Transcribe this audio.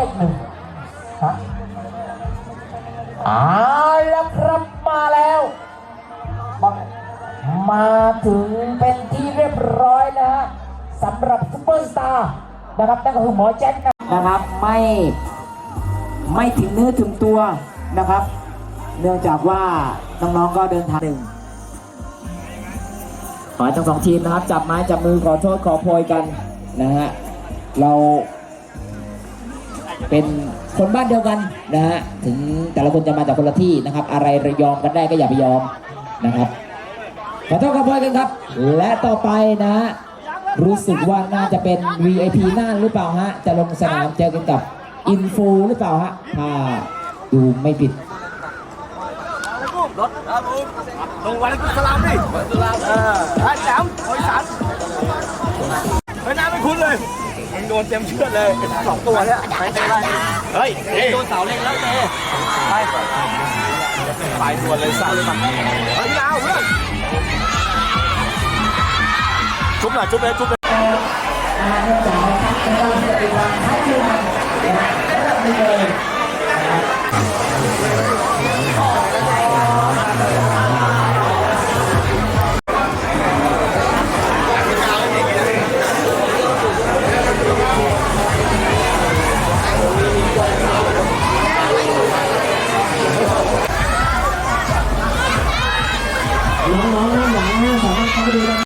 เลขหนึ่งฮะเอาล้วครับมาแล้วมามาถึงเป็นที่เรียบร้อยนะฮะสำหรับซุปเปอร์สตาร์นะครับนั่นก็คือหมอแจ็คนะครับไม่ไม่ถึงเนื้อถึงตัวนะครับ เนื่องจากว่าน้องๆก็เดินทางหนึ่งขอทั้งสองทีมนะครับ จับไม้จับมือขอโทษขอโพยกันนะฮะเรา เป็นคนบ้านเดียวกันนะฮะถึงแต่ละคนจะมาจากคนละที่นะครับ อะไรระยอมกันได้ก็อย่าไปยอมนะครับขอโทษขอโพยกันครับ และต่อไปนะฮะรู้สึกว่าน่าจะเป็น VIP น่านหรือเปล่าฮะ จะลงสนามเจอกันกับอินฟูหรือเปล่าฮะ ถ้าดูไม่ผิดลงวันกุศลามดิ ฮ้ยน้าไม่คุ้นเลยมึงโดนเต็มเชือดเลยสองตัวเนี่ยไปเตะไปเฮ้ยโดนเสาเล็งแล้วเตะไปไปตัวเลยสั่นเลยสั่นเฮ้ยดาวเพื่อนจุ๊บหน่อยจุ๊บเลยจุ๊บเลยเ Oh.